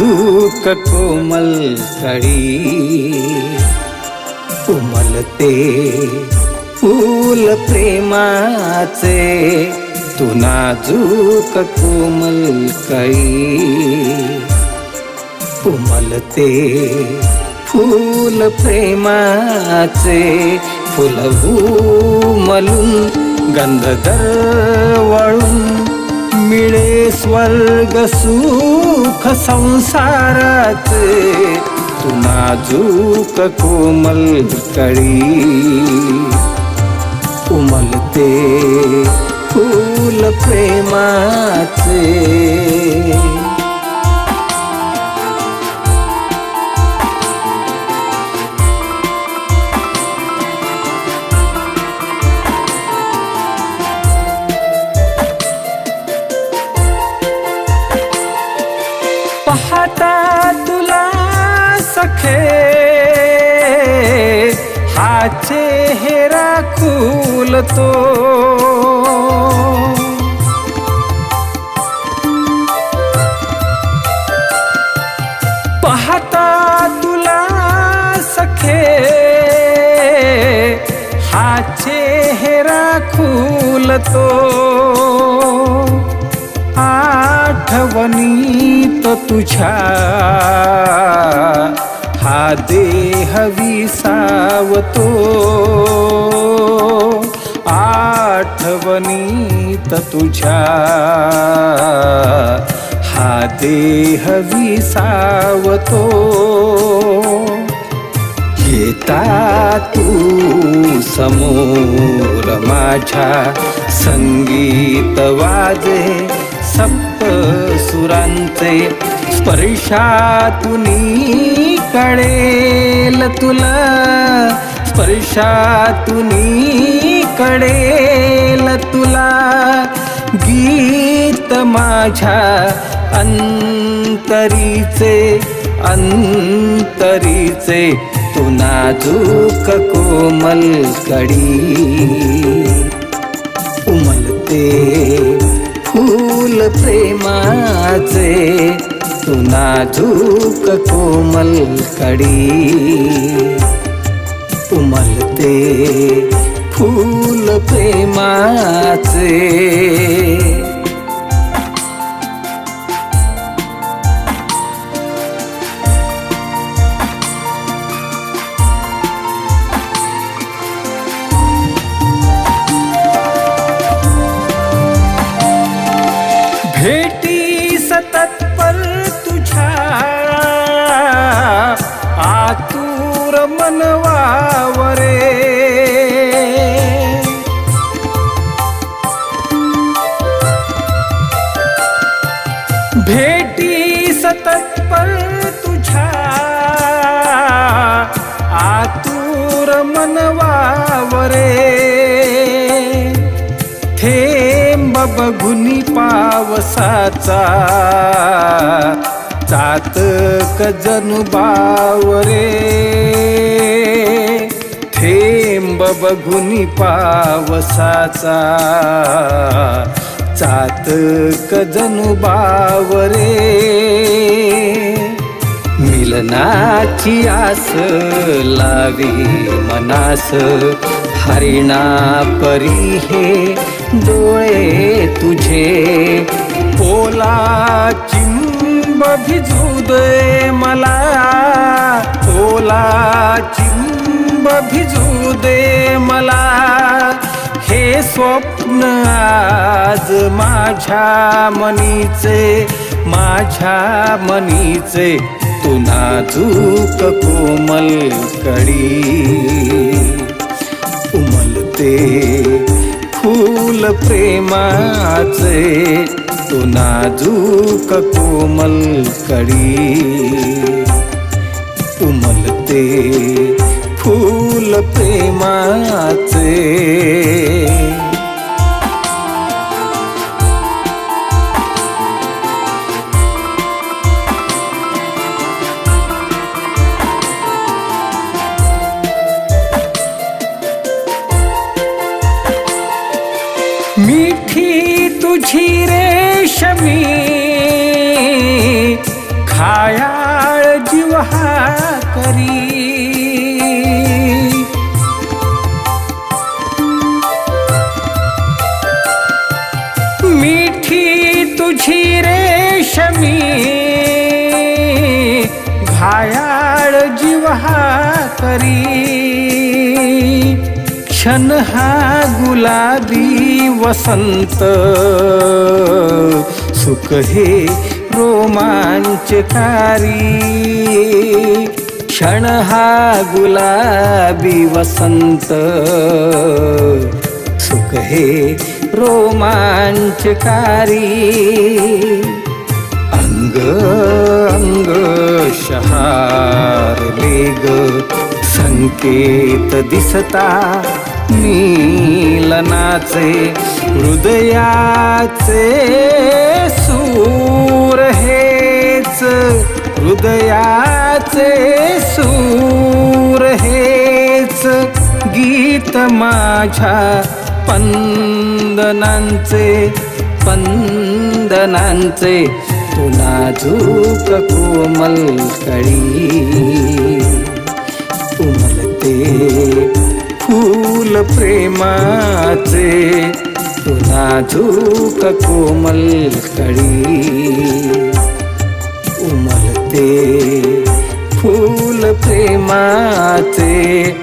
नाजूक कोमल कळी उमलते फूल प्रेमाचे तू नाजूक कोमल कळी उमलते फूल प्रेमाचे फुलवू मलून गंध दरवळून मिळे स्वर्ग सुख संसाराचे तुनाजूक कोमल कळी. उमलते फूल प्रेमाचे. आता तुला सखे हा चेहरा खुलतो पाहता तुला सखे हा चेहरा खुलतो आठवणी तुझ्या हा देह विसावतो. आठवणीत तुझ्या हा देह विसावतो. येता तू समोर माझ्या संगीत वाजे. सप्त सुरांचे स्पर्शातून कळेल तुला. स्पर्शातून कळेल तुला. गीत माझ्या अंतरीचे अंतरीचे तू नाजूक कोमल कडी. उमलते फूल प्रेमाचे तू नाजूक कोमल कडी. उमलते फूल प्रेमाचे भेटी सतत पर तुझ्या आतुर मनवावरे। भेटी सतत पर तुझ्या आतुर मनवावरे। थेंब बघुनी पावसाचा. चातक जनु बावरे. थेंब बघुनी पावसाचा. चातक जनु बावरे. मिलनाची आस लावी मनास. हरिणा परी हे डोळे तुझे पोला चिंब भिजू दे मला. पोला चिंब भिजू दे मला. हे स्वप्न आज माझ्या मनीचे माझ्या मनीचे तू नाजूक कोमल कडी. उमलते फूल प्रेमाचे तो नाजूक कोमल कडी. मी खायाळ घायाळ जीव हा करी. मिठी तुझी रेशमी घायाळ जीव हा करी. क्षण हा गुलाबी वसंत सुख हे रोमांचकारी. क्षण हा गुलाबी वसंत. सुख हे रोमांचकारी. अंग अंग शहारले ग संकेत दिसता. नीलनाचे हृदयाचे सूर हेच हृदयाचे सूर हेच गीत माझ्या पंदनांचे पंदनांचे तू नाजूक कोमल कळी उमलते फुल प्रेमाचे. तुला झूक कोमल कळी. उमलते फूल प्रेमाचे.